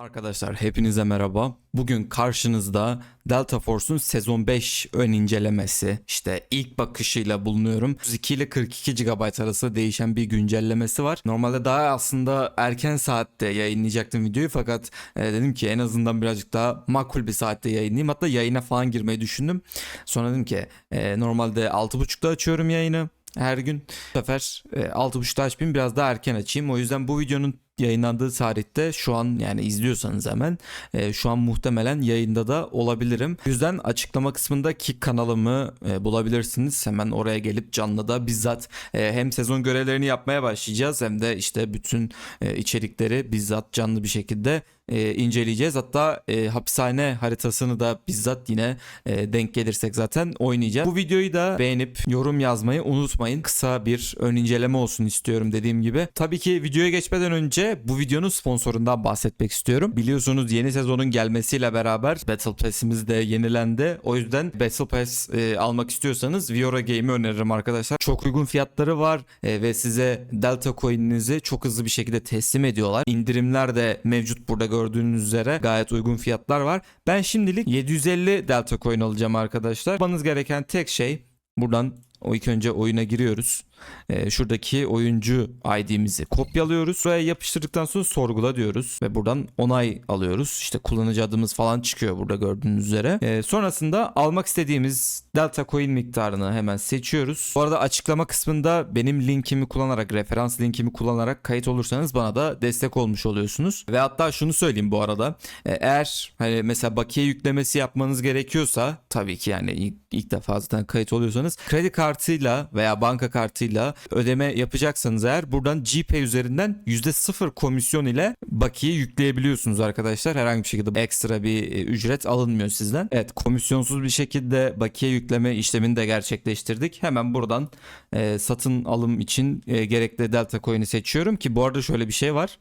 Arkadaşlar hepinize merhaba. Bugün karşınızda Delta Force'un sezon 5 ön incelemesi. İşte ilk bakışıyla bulunuyorum. 32 ile 42 GB arası değişen bir güncellemesi var. Normalde daha aslında erken saatte yayınlayacaktım videoyu fakat e, dedim ki en azından birazcık daha makul bir saatte yayınlayayım. Hatta yayına falan girmeyi düşündüm. Sonra dedim ki e, normalde 6.30'da açıyorum yayını her gün. Bu sefer e, 6.30'da açmayayım biraz daha erken açayım. O yüzden bu videonun yayınlandığı tarihte şu an yani izliyorsanız hemen e, şu an muhtemelen yayında da olabilirim. O yüzden açıklama kısmındaki kanalımı e, bulabilirsiniz. Hemen oraya gelip canlı da bizzat e, hem sezon görevlerini yapmaya başlayacağız hem de işte bütün e, içerikleri bizzat canlı bir şekilde e, inceleyeceğiz. Hatta e, hapishane haritasını da bizzat yine e, denk gelirsek zaten oynayacağız. Bu videoyu da beğenip yorum yazmayı unutmayın. Kısa bir ön inceleme olsun istiyorum dediğim gibi. Tabii ki videoya geçmeden önce bu videonun sponsorundan bahsetmek istiyorum. Biliyorsunuz yeni sezonun gelmesiyle beraber Battle Pass'imiz de yenilendi. O yüzden Battle Pass e, almak istiyorsanız Viora Game'i öneririm arkadaşlar. Çok uygun fiyatları var e, ve size Delta Coin'inizi çok hızlı bir şekilde teslim ediyorlar. İndirimler de mevcut burada gördüğünüz üzere gayet uygun fiyatlar var. Ben şimdilik 750 Delta Coin alacağım arkadaşlar. Yapmanız gereken tek şey buradan o ilk önce oyuna giriyoruz. Ee, şuradaki oyuncu ID'mizi kopyalıyoruz. Buraya yapıştırdıktan sonra sorgula diyoruz ve buradan onay alıyoruz. İşte kullanıcı adımız falan çıkıyor burada gördüğünüz üzere. Ee, sonrasında almak istediğimiz Delta Coin miktarını hemen seçiyoruz. Bu arada açıklama kısmında benim linkimi kullanarak, referans linkimi kullanarak kayıt olursanız bana da destek olmuş oluyorsunuz. Ve hatta şunu söyleyeyim bu arada. Ee, eğer hani mesela bakiye yüklemesi yapmanız gerekiyorsa tabii ki yani ilk, ilk defa zaten kayıt oluyorsanız kredi kartıyla veya banka kartıyla ödeme yapacaksanız eğer buradan GPay üzerinden %0 komisyon ile bakiye yükleyebiliyorsunuz arkadaşlar. Herhangi bir şekilde ekstra bir e, ücret alınmıyor sizden. Evet komisyonsuz bir şekilde bakiye yükleme işlemini de gerçekleştirdik. Hemen buradan e, satın alım için e, gerekli Delta Coin'i seçiyorum ki bu arada şöyle bir şey var.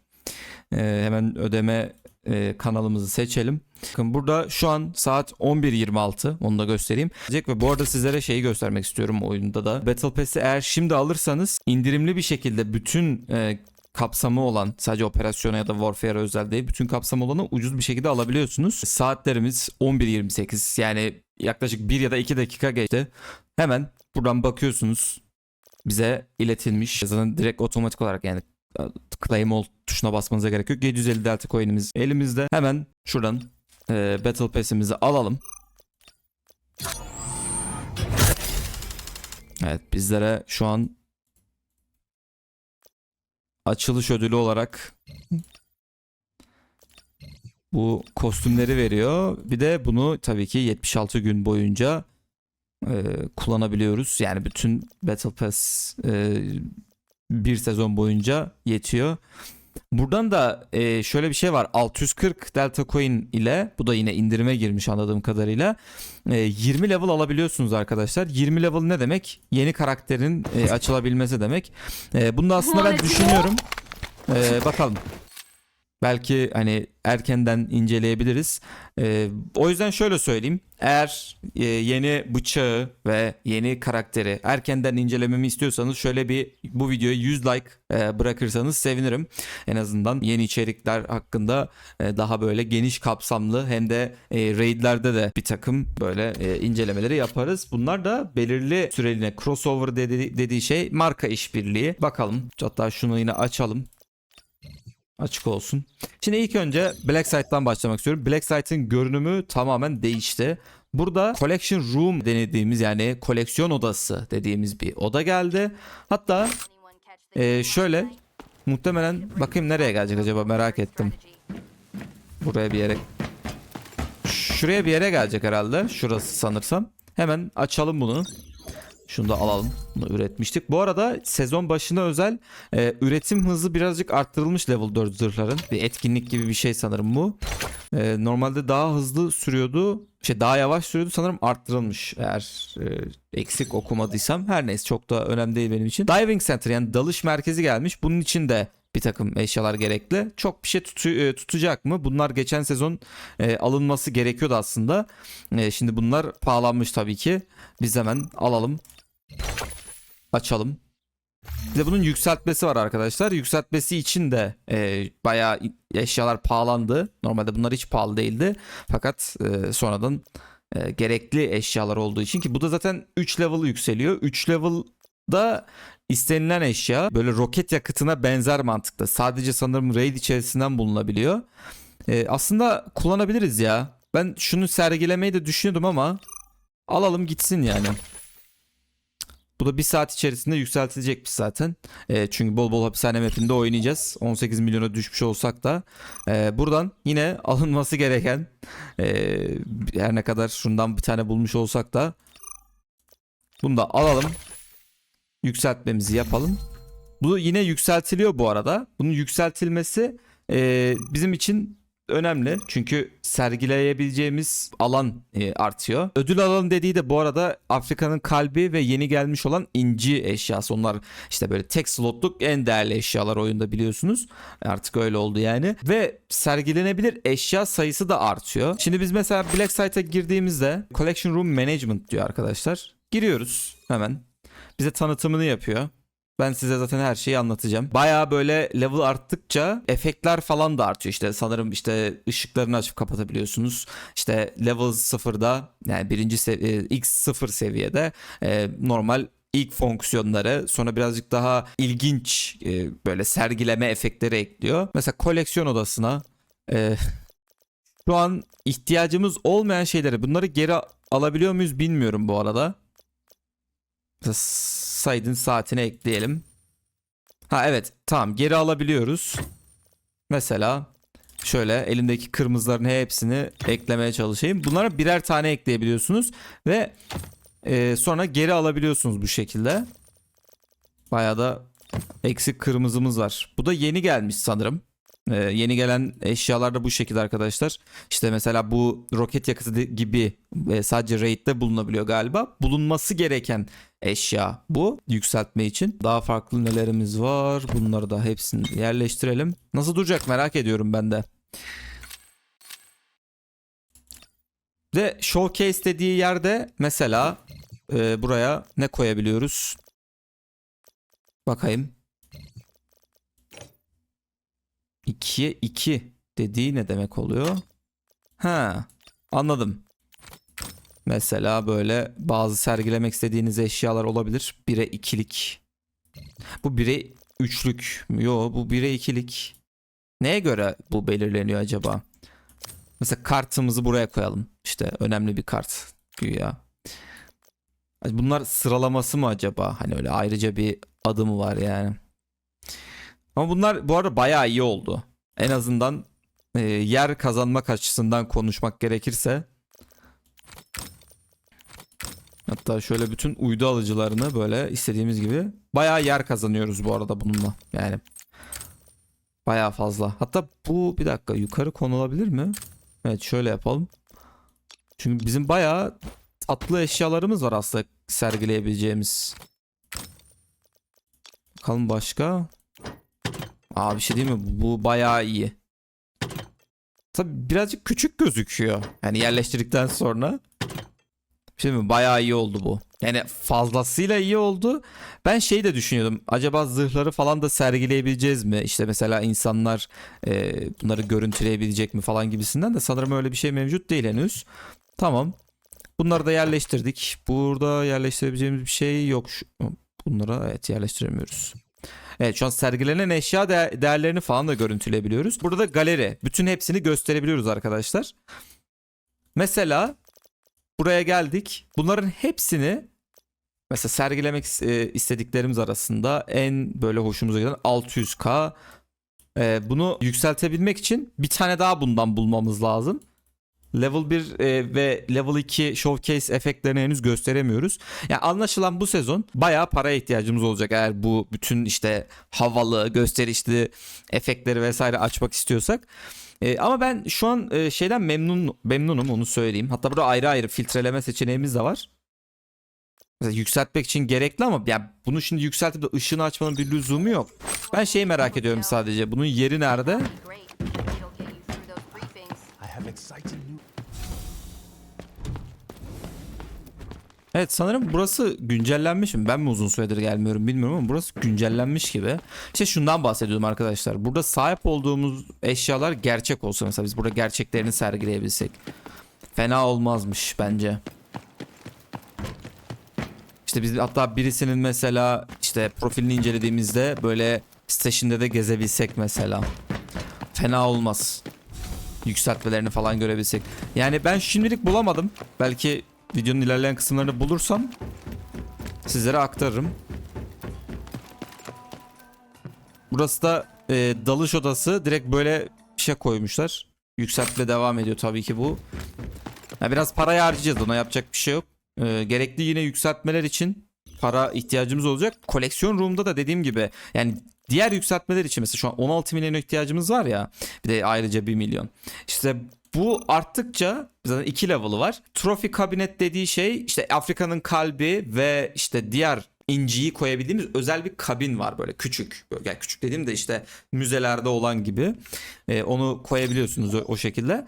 E, hemen ödeme e, kanalımızı seçelim. Bakın burada şu an saat 11.26 onu da göstereyim. Ve bu arada sizlere şeyi göstermek istiyorum oyunda da. Battle Pass'i eğer şimdi alırsanız indirimli bir şekilde bütün e, kapsamı olan sadece operasyona ya da warfare özel değil bütün kapsamı olanı ucuz bir şekilde alabiliyorsunuz. Saatlerimiz 11.28 yani yaklaşık 1 ya da 2 dakika geçti. Hemen buradan bakıyorsunuz bize iletilmiş. Zaten direkt otomatik olarak yani claim all tuşuna basmanıza gerek yok. 750 delta coin'imiz elimizde. Hemen şuradan e, battle pass'imizi alalım. Evet bizlere şu an açılış ödülü olarak bu kostümleri veriyor. Bir de bunu tabii ki 76 gün boyunca e, kullanabiliyoruz. Yani bütün Battle Pass e, bir sezon boyunca yetiyor. Buradan da e, şöyle bir şey var. 640 Delta Coin ile bu da yine indirime girmiş anladığım kadarıyla. E, 20 level alabiliyorsunuz arkadaşlar. 20 level ne demek? Yeni karakterin e, açılabilmesi demek. E, bunu da aslında ben düşünüyorum. E, bakalım. Belki hani erkenden inceleyebiliriz. Ee, o yüzden şöyle söyleyeyim. Eğer e, yeni bıçağı ve yeni karakteri erkenden incelememi istiyorsanız şöyle bir bu videoya 100 like e, bırakırsanız sevinirim. En azından yeni içerikler hakkında e, daha böyle geniş kapsamlı hem de e, raidlerde de bir takım böyle e, incelemeleri yaparız. Bunlar da belirli süreliğine crossover dedi, dediği şey marka işbirliği. Bakalım. Hatta şunu yine açalım açık olsun. Şimdi ilk önce Black Site'dan başlamak istiyorum. Black Site'ın görünümü tamamen değişti. Burada Collection Room denediğimiz yani koleksiyon odası dediğimiz bir oda geldi. Hatta e, şöyle muhtemelen bakayım nereye gelecek acaba merak ettim. Buraya bir yere şuraya bir yere gelecek herhalde. Şurası sanırsam. Hemen açalım bunu. Şunu da alalım. Bunu üretmiştik. Bu arada sezon başına özel e, üretim hızı birazcık arttırılmış level 4 zırhların. Bir etkinlik gibi bir şey sanırım bu. E, normalde daha hızlı sürüyordu. Şey daha yavaş sürüyordu sanırım arttırılmış. Eğer e, eksik okumadıysam. Her neyse çok da önemli değil benim için. Diving Center yani dalış merkezi gelmiş. Bunun için de bir takım eşyalar gerekli. Çok bir şey tutu, e, tutacak mı? Bunlar geçen sezon e, alınması gerekiyordu aslında. E, şimdi bunlar pahalanmış tabii ki. Biz hemen alalım. Açalım. Bir de bunun yükseltmesi var arkadaşlar. Yükseltmesi için de e, bayağı eşyalar pahalandı. Normalde bunlar hiç pahalı değildi. Fakat e, sonradan e, gerekli eşyalar olduğu için ki bu da zaten 3 level yükseliyor. 3 level'da istenilen eşya böyle roket yakıtına benzer mantıkta. Sadece sanırım raid içerisinden bulunabiliyor. E, aslında kullanabiliriz ya. Ben şunu sergilemeyi de düşünüyordum ama alalım gitsin yani. Bu da bir saat içerisinde yükseltilecekmiş zaten. E, çünkü bol bol hapishane mapinde oynayacağız. 18 milyona düşmüş olsak da. E, buradan yine alınması gereken e, her ne kadar şundan bir tane bulmuş olsak da bunu da alalım. Yükseltmemizi yapalım. Bu yine yükseltiliyor bu arada. Bunun yükseltilmesi e, bizim için önemli. Çünkü sergileyebileceğimiz alan e, artıyor. Ödül alanı dediği de bu arada Afrika'nın kalbi ve yeni gelmiş olan inci eşyası. Onlar işte böyle tek slotluk en değerli eşyalar oyunda biliyorsunuz. Artık öyle oldu yani. Ve sergilenebilir eşya sayısı da artıyor. Şimdi biz mesela Black Site'a girdiğimizde Collection Room Management diyor arkadaşlar. Giriyoruz hemen. Bize tanıtımını yapıyor. Ben size zaten her şeyi anlatacağım. Baya böyle level arttıkça efektler falan da artıyor. İşte sanırım işte ışıklarını açıp kapatabiliyorsunuz. İşte level sıfırda yani birinci seviye x sıfır seviyede e, normal ilk fonksiyonları sonra birazcık daha ilginç e, böyle sergileme efektleri ekliyor. Mesela koleksiyon odasına e, şu an ihtiyacımız olmayan şeyleri bunları geri alabiliyor muyuz bilmiyorum bu arada. Said'in saatine ekleyelim. Ha evet tamam geri alabiliyoruz. Mesela şöyle elimdeki kırmızıların hepsini eklemeye çalışayım. Bunlara birer tane ekleyebiliyorsunuz ve e, sonra geri alabiliyorsunuz bu şekilde. Bayağı da eksik kırmızımız var. Bu da yeni gelmiş sanırım. Ee, yeni gelen eşyalar da bu şekilde arkadaşlar. İşte mesela bu roket yakıtı gibi e, sadece raid'de bulunabiliyor galiba. Bulunması gereken eşya bu yükseltme için. Daha farklı nelerimiz var. Bunları da hepsini yerleştirelim. Nasıl duracak merak ediyorum ben de. Ve showcase dediği yerde mesela e, buraya ne koyabiliyoruz? Bakayım. 2'ye 2 dediği ne demek oluyor? Ha, anladım. Mesela böyle bazı sergilemek istediğiniz eşyalar olabilir. 1'e 2'lik. Bu 1'e 3'lük. Yo bu 1'e 2'lik. Neye göre bu belirleniyor acaba? Mesela kartımızı buraya koyalım. İşte önemli bir kart güya. Bunlar sıralaması mı acaba? Hani öyle ayrıca bir adı mı var yani? Ama bunlar bu arada bayağı iyi oldu. En azından e, yer kazanmak açısından konuşmak gerekirse. Hatta şöyle bütün uydu alıcılarını böyle istediğimiz gibi bayağı yer kazanıyoruz bu arada bununla. Yani bayağı fazla. Hatta bu bir dakika yukarı konulabilir mi? Evet şöyle yapalım. Çünkü bizim bayağı tatlı eşyalarımız var aslında sergileyebileceğimiz. Bakalım başka. Aa bir şey değil mi? Bu bayağı iyi. Tabi birazcık küçük gözüküyor. Yani yerleştirdikten sonra. Mi? Bayağı iyi oldu bu. Yani fazlasıyla iyi oldu. Ben şey de düşünüyordum. Acaba zırhları falan da sergileyebileceğiz mi? İşte mesela insanlar e, bunları görüntüleyebilecek mi falan gibisinden de sanırım öyle bir şey mevcut değil henüz. Tamam. Bunları da yerleştirdik. Burada yerleştirebileceğimiz bir şey yok. Şu, bunlara evet yerleştiremiyoruz. Evet şu an sergilenen eşya değer- değerlerini falan da görüntüleyebiliyoruz. Burada da galeri. Bütün hepsini gösterebiliyoruz arkadaşlar. Mesela buraya geldik. Bunların hepsini mesela sergilemek e, istediklerimiz arasında en böyle hoşumuza giden 600k. E, bunu yükseltebilmek için bir tane daha bundan bulmamız lazım. Level 1 e, ve Level 2 showcase efektlerini henüz gösteremiyoruz. Yani anlaşılan bu sezon bayağı paraya ihtiyacımız olacak eğer bu bütün işte havalı, gösterişli efektleri vesaire açmak istiyorsak. E, ama ben şu an e, şeyden memnun memnunum onu söyleyeyim. Hatta burada ayrı ayrı filtreleme seçeneğimiz de var. Mesela yükseltmek için gerekli ama yani bunu şimdi yükseltip de ışığını açmanın bir lüzumu yok. Ben şeyi merak ediyorum sadece. Bunun yeri nerede? Evet sanırım burası güncellenmiş mi? Ben mi uzun süredir gelmiyorum bilmiyorum ama burası güncellenmiş gibi. İşte şundan bahsediyordum arkadaşlar. Burada sahip olduğumuz eşyalar gerçek olsa mesela biz burada gerçeklerini sergileyebilsek. Fena olmazmış bence. İşte biz hatta birisinin mesela işte profilini incelediğimizde böyle siteşinde de gezebilsek mesela. Fena olmaz. Yükseltmelerini falan görebilsek. Yani ben şimdilik bulamadım. Belki videonun ilerleyen kısımlarını bulursam sizlere aktarırım. Burası da e, dalış odası. Direkt böyle bir şey koymuşlar. Yükseltme devam ediyor tabii ki bu. Ya biraz para harcayacağız ona yapacak bir şey yok. E, gerekli yine yükseltmeler için para ihtiyacımız olacak. Koleksiyon room'da da dediğim gibi yani diğer yükseltmeler için mesela şu an 16 milyon ihtiyacımız var ya. Bir de ayrıca 1 milyon. İşte bu arttıkça zaten iki level'ı var. Trophy kabinet dediği şey işte Afrika'nın kalbi ve işte diğer inciyi koyabildiğimiz özel bir kabin var böyle küçük. Yani küçük dediğim de işte müzelerde olan gibi. Ee, onu koyabiliyorsunuz o, o şekilde.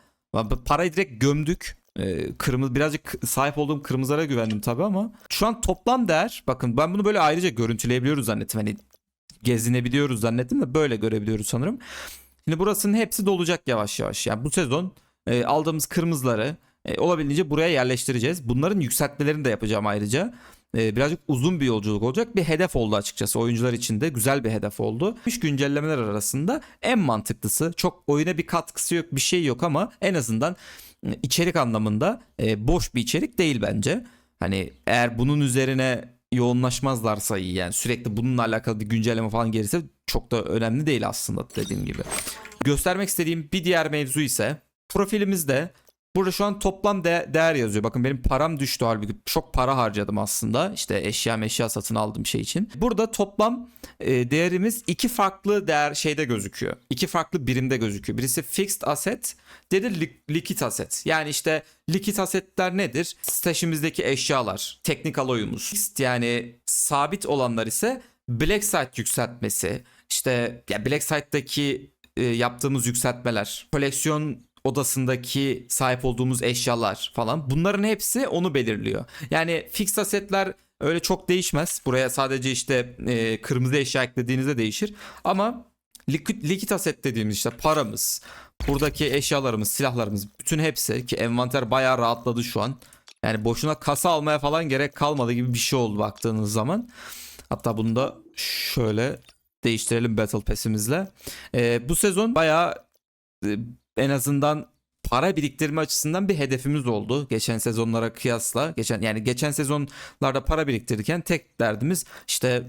Parayı direkt gömdük. Ee, kırmızı birazcık sahip olduğum kırmızılara güvendim tabii ama şu an toplam değer bakın ben bunu böyle ayrıca görüntüleyebiliyoruz zannettim. Hani gezinebiliyoruz zannettim de böyle görebiliyoruz sanırım. Şimdi burasının hepsi dolacak yavaş yavaş. Yani bu sezon e, aldığımız kırmızıları e, olabildiğince buraya yerleştireceğiz. Bunların yükseltmelerini de yapacağım ayrıca. E, birazcık uzun bir yolculuk olacak. Bir hedef oldu açıkçası. Oyuncular için de güzel bir hedef oldu. İş güncellemeler arasında en mantıklısı. Çok oyuna bir katkısı yok, bir şey yok ama en azından e, içerik anlamında e, boş bir içerik değil bence. Hani eğer bunun üzerine yoğunlaşmazlarsa iyi yani sürekli bununla alakalı bir güncelleme falan gelirse çok da önemli değil aslında dediğim gibi. Göstermek istediğim bir diğer mevzu ise profilimizde burada şu an toplam de- değer yazıyor. Bakın benim param düştü halbuki çok para harcadım aslında. İşte eşya meşya satın aldığım şey için. Burada toplam e, değerimiz iki farklı değer şeyde gözüküyor. İki farklı birimde gözüküyor. Birisi fixed asset, diğeri li- liquid asset. Yani işte liquid assetler nedir? Stash'imizdeki eşyalar, teknikal oyumuz. Fixed yani sabit olanlar ise Black Site yükseltmesi. İşte ya Black Site'daki e, yaptığımız yükseltmeler, koleksiyon odasındaki sahip olduğumuz eşyalar falan bunların hepsi onu belirliyor. Yani fix asetler öyle çok değişmez. Buraya sadece işte e, kırmızı eşya eklediğinizde değişir. Ama likit, likit aset dediğimiz işte paramız, buradaki eşyalarımız, silahlarımız bütün hepsi ki envanter bayağı rahatladı şu an. Yani boşuna kasa almaya falan gerek kalmadı gibi bir şey oldu baktığınız zaman. Hatta bunu da şöyle değiştirelim Battle Pass'imizle. Ee, bu sezon bayağı e, en azından para biriktirme açısından bir hedefimiz oldu. Geçen sezonlara kıyasla. Geçen yani geçen sezonlarda para biriktirirken tek derdimiz işte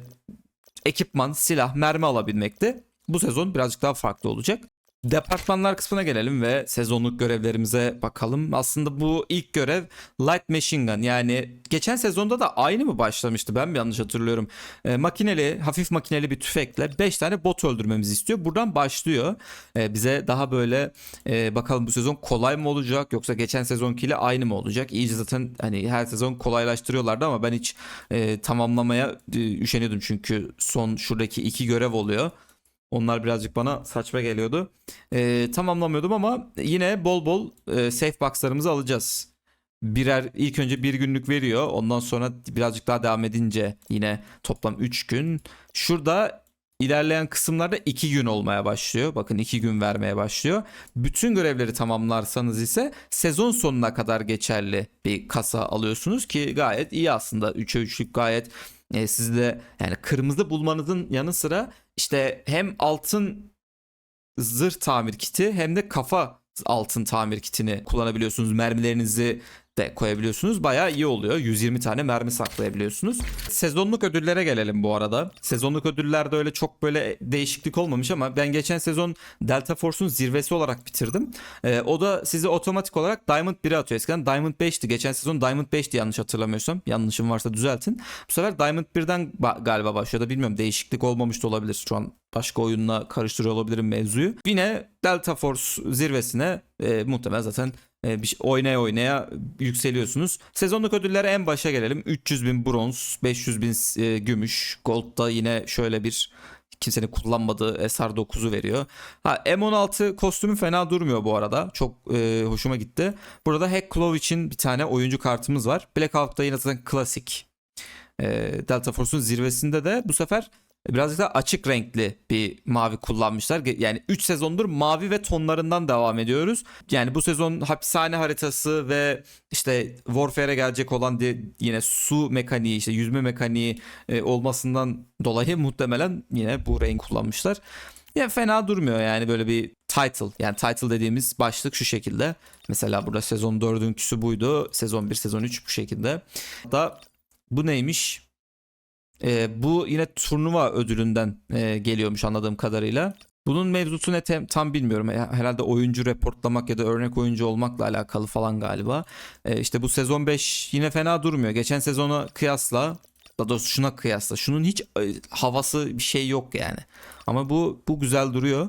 ekipman, silah, mermi alabilmekti. Bu sezon birazcık daha farklı olacak. Departmanlar kısmına gelelim ve sezonluk görevlerimize bakalım. Aslında bu ilk görev Light Machine Gun yani geçen sezonda da aynı mı başlamıştı ben mi yanlış hatırlıyorum. Ee, makineli, hafif makineli bir tüfekle 5 tane bot öldürmemizi istiyor. Buradan başlıyor. Ee, bize daha böyle e, bakalım bu sezon kolay mı olacak yoksa geçen sezonkiyle aynı mı olacak? İyice zaten hani her sezon kolaylaştırıyorlardı ama ben hiç e, tamamlamaya e, üşeniyordum çünkü son şuradaki iki görev oluyor. Onlar birazcık bana saçma geliyordu. Ee, tamamlamıyordum ama yine bol bol e, safe box'larımızı alacağız. Birer ilk önce bir günlük veriyor. Ondan sonra birazcık daha devam edince yine toplam 3 gün. Şurada ilerleyen kısımlarda 2 gün olmaya başlıyor. Bakın 2 gün vermeye başlıyor. Bütün görevleri tamamlarsanız ise sezon sonuna kadar geçerli bir kasa alıyorsunuz ki gayet iyi aslında. 3'e 3'lük gayet e, sizde yani kırmızı bulmanızın yanı sıra işte hem altın zırh tamir kiti hem de kafa altın tamir kitini kullanabiliyorsunuz. Mermilerinizi de koyabiliyorsunuz. Bayağı iyi oluyor. 120 tane mermi saklayabiliyorsunuz. Sezonluk ödüllere gelelim bu arada. Sezonluk ödüllerde öyle çok böyle değişiklik olmamış ama ben geçen sezon Delta Force'un zirvesi olarak bitirdim. Ee, o da size otomatik olarak Diamond 1'e atıyor. Eskiden Diamond 5'ti. Geçen sezon Diamond 5'ti yanlış hatırlamıyorsam. Yanlışım varsa düzeltin. Bu sefer Diamond 1'den ba- galiba başladı. Bilmiyorum değişiklik olmamış da olabilir. Şu an başka oyunla karıştırıyor olabilirim mevzuyu. Yine Delta Force zirvesine e, muhtemelen zaten bir şey, oynaya oynaya yükseliyorsunuz. Sezonluk ödüllere en başa gelelim. 300 bin bronz, 500 bin e, gümüş. Gold'da yine şöyle bir kimsenin kullanmadığı SR9'u veriyor. Ha M16 kostümü fena durmuyor bu arada. Çok e, hoşuma gitti. Burada Hack Claw için bir tane oyuncu kartımız var. Blackout'ta yine zaten klasik. E, Delta Force'un zirvesinde de bu sefer birazcık daha açık renkli bir mavi kullanmışlar. Yani 3 sezondur mavi ve tonlarından devam ediyoruz. Yani bu sezon hapishane haritası ve işte Warfare'e gelecek olan de yine su mekaniği, işte yüzme mekaniği e, olmasından dolayı muhtemelen yine bu renk kullanmışlar. Ya fena durmuyor yani böyle bir title. Yani title dediğimiz başlık şu şekilde. Mesela burada sezon 4'ünküsü buydu. Sezon 1, sezon 3 bu şekilde. Da bu neymiş? Ee, bu yine turnuva ödülünden e, geliyormuş anladığım kadarıyla. Bunun mevzusu ne tem- tam bilmiyorum. E, Herhalde oyuncu reportlamak ya da örnek oyuncu olmakla alakalı falan galiba. E, işte bu sezon 5 yine fena durmuyor. Geçen sezona kıyasla daha doğrusu şuna kıyasla. Şunun hiç e, havası bir şey yok yani. Ama bu bu güzel duruyor.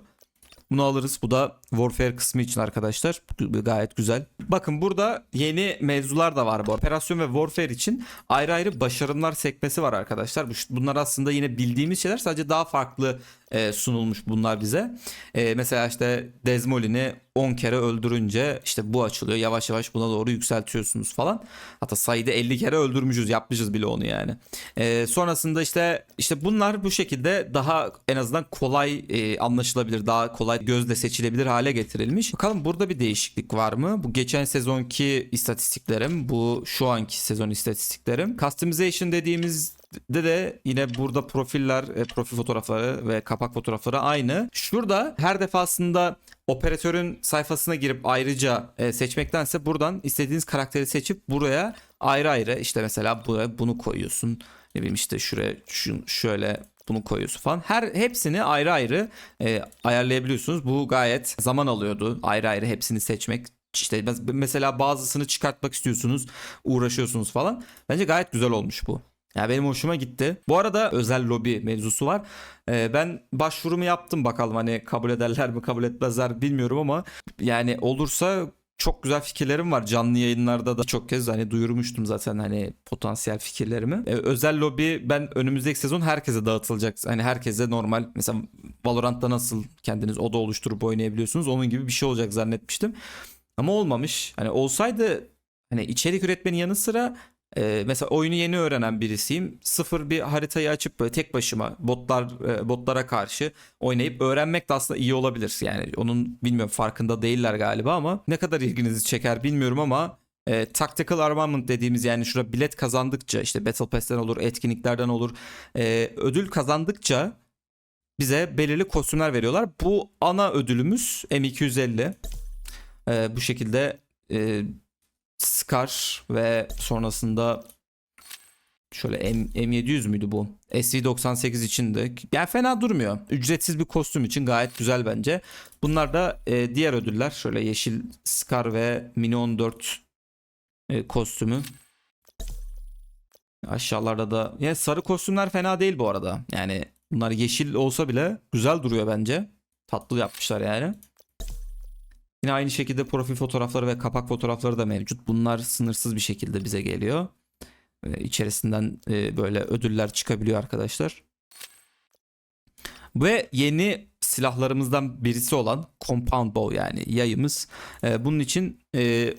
Bunu alırız. Bu da Warfare kısmı için arkadaşlar. Gayet güzel. Bakın burada yeni mevzular da var bu. Operasyon ve Warfare için ayrı ayrı başarımlar sekmesi var arkadaşlar. Bu- Bunlar aslında yine bildiğimiz şeyler. Sadece daha farklı e, sunulmuş bunlar bize. E, mesela işte Desmolin'i 10 kere öldürünce işte bu açılıyor. Yavaş yavaş buna doğru yükseltiyorsunuz falan. Hatta sayıda 50 kere öldürmüşüz. Yapmışız bile onu yani. E, sonrasında işte işte bunlar bu şekilde daha en azından kolay e, anlaşılabilir, daha kolay gözle seçilebilir hale getirilmiş. Bakalım burada bir değişiklik var mı? Bu geçen sezonki istatistiklerim, bu şu anki sezon istatistiklerim. Customization dediğimizde de yine burada profiller, e, profil fotoğrafları ve kapak fotoğrafları aynı. Şurada her defasında operatörün sayfasına girip ayrıca e, seçmektense buradan istediğiniz karakteri seçip buraya ayrı ayrı işte mesela buraya bunu koyuyorsun. Ne bileyim işte şuraya şu, şöyle bunu koyuyorsun falan. Her hepsini ayrı ayrı e, ayarlayabiliyorsunuz. Bu gayet zaman alıyordu. Ayrı ayrı hepsini seçmek. İşte mes- mesela bazısını çıkartmak istiyorsunuz, uğraşıyorsunuz falan. Bence gayet güzel olmuş bu. Ya benim hoşuma gitti. Bu arada özel lobi mevzusu var. Ee, ben başvurumu yaptım bakalım hani kabul ederler mi kabul etmezler bilmiyorum ama yani olursa çok güzel fikirlerim var. Canlı yayınlarda da çok kez hani duyurmuştum zaten hani potansiyel fikirlerimi. Ee, özel lobi ben önümüzdeki sezon herkese dağıtılacak. Hani herkese normal mesela Valorant'ta nasıl kendiniz oda oluşturup oynayabiliyorsunuz onun gibi bir şey olacak zannetmiştim. Ama olmamış. Hani olsaydı hani içerik üretmenin yanı sıra e, mesela oyunu yeni öğrenen birisiyim. Sıfır bir haritayı açıp böyle tek başıma botlar e, botlara karşı oynayıp öğrenmek de aslında iyi olabilir. Yani onun bilmiyorum farkında değiller galiba ama ne kadar ilginizi çeker bilmiyorum ama e, tactical armament dediğimiz yani şurada bilet kazandıkça işte Battle Pass'ten olur, etkinliklerden olur. e, ödül kazandıkça bize belirli kostümler veriyorlar. Bu ana ödülümüz M250. E, bu şekilde e, Scar ve sonrasında şöyle M, M700 müydü bu? SV98 için de yani fena durmuyor. Ücretsiz bir kostüm için gayet güzel bence. Bunlar da e, diğer ödüller. Şöyle yeşil Scar ve Mini 14 e, kostümü. Aşağılarda da yani sarı kostümler fena değil bu arada. Yani bunlar yeşil olsa bile güzel duruyor bence. Tatlı yapmışlar yani. Yine aynı şekilde profil fotoğrafları ve kapak fotoğrafları da mevcut. Bunlar sınırsız bir şekilde bize geliyor. Ee, İçerisinden e, böyle ödüller çıkabiliyor arkadaşlar. Ve yeni silahlarımızdan birisi olan Compound Bow yani yayımız. Ee, Bunun için e,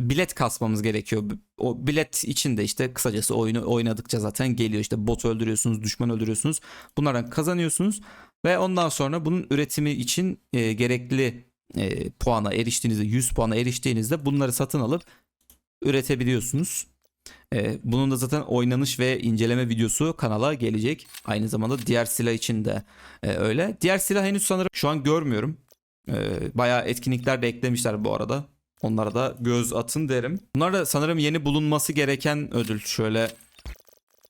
bilet kasmamız gerekiyor. O bilet için de işte kısacası oyunu oynadıkça zaten geliyor. İşte bot öldürüyorsunuz, düşman öldürüyorsunuz. Bunlardan kazanıyorsunuz. Ve ondan sonra bunun üretimi için e, gerekli e, puana eriştiğinizde 100 puana eriştiğinizde bunları satın alıp üretebiliyorsunuz. E, bunun da zaten oynanış ve inceleme videosu kanala gelecek. Aynı zamanda diğer silah için de e, öyle. Diğer silah henüz sanırım şu an görmüyorum. E, bayağı etkinlikler de eklemişler bu arada. Onlara da göz atın derim. Bunlar da sanırım yeni bulunması gereken ödül. Şöyle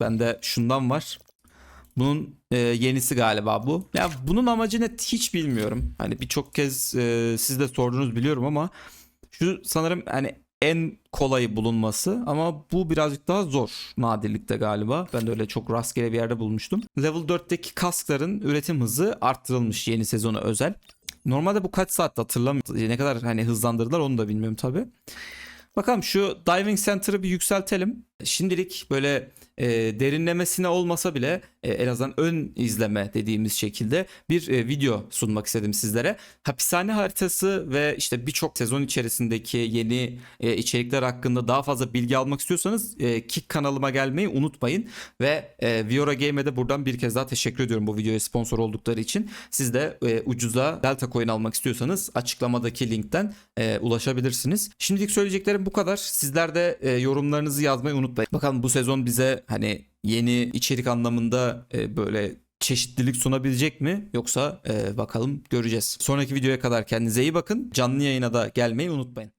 bende şundan var. Bunun e, yenisi galiba bu. Ya bunun amacı ne hiç bilmiyorum. Hani birçok kez e, siz de sordunuz biliyorum ama şu sanırım hani en kolayı bulunması ama bu birazcık daha zor nadirlikte galiba. Ben de öyle çok rastgele bir yerde bulmuştum. Level 4'teki kaskların üretim hızı arttırılmış yeni sezona özel. Normalde bu kaç saatte hatırlamıyorum. Ne kadar hani hızlandırdılar onu da bilmiyorum tabi. Bakalım şu diving center'ı bir yükseltelim. Şimdilik böyle e, derinlemesine olmasa bile e, en azından ön izleme dediğimiz şekilde bir e, video sunmak istedim sizlere. Hapishane haritası ve işte birçok sezon içerisindeki yeni e, içerikler hakkında daha fazla bilgi almak istiyorsanız e, Kick kanalıma gelmeyi unutmayın. Ve e, Viora Game'e de buradan bir kez daha teşekkür ediyorum bu videoya sponsor oldukları için. Siz de e, ucuza Delta Coin almak istiyorsanız açıklamadaki linkten e, ulaşabilirsiniz. Şimdilik söyleyeceklerim bu kadar. Sizler de e, yorumlarınızı yazmayı unutmayın. Bakalım bu sezon bize hani yeni içerik anlamında e, böyle çeşitlilik sunabilecek mi? Yoksa e, bakalım göreceğiz. Sonraki videoya kadar kendinize iyi bakın. Canlı yayına da gelmeyi unutmayın.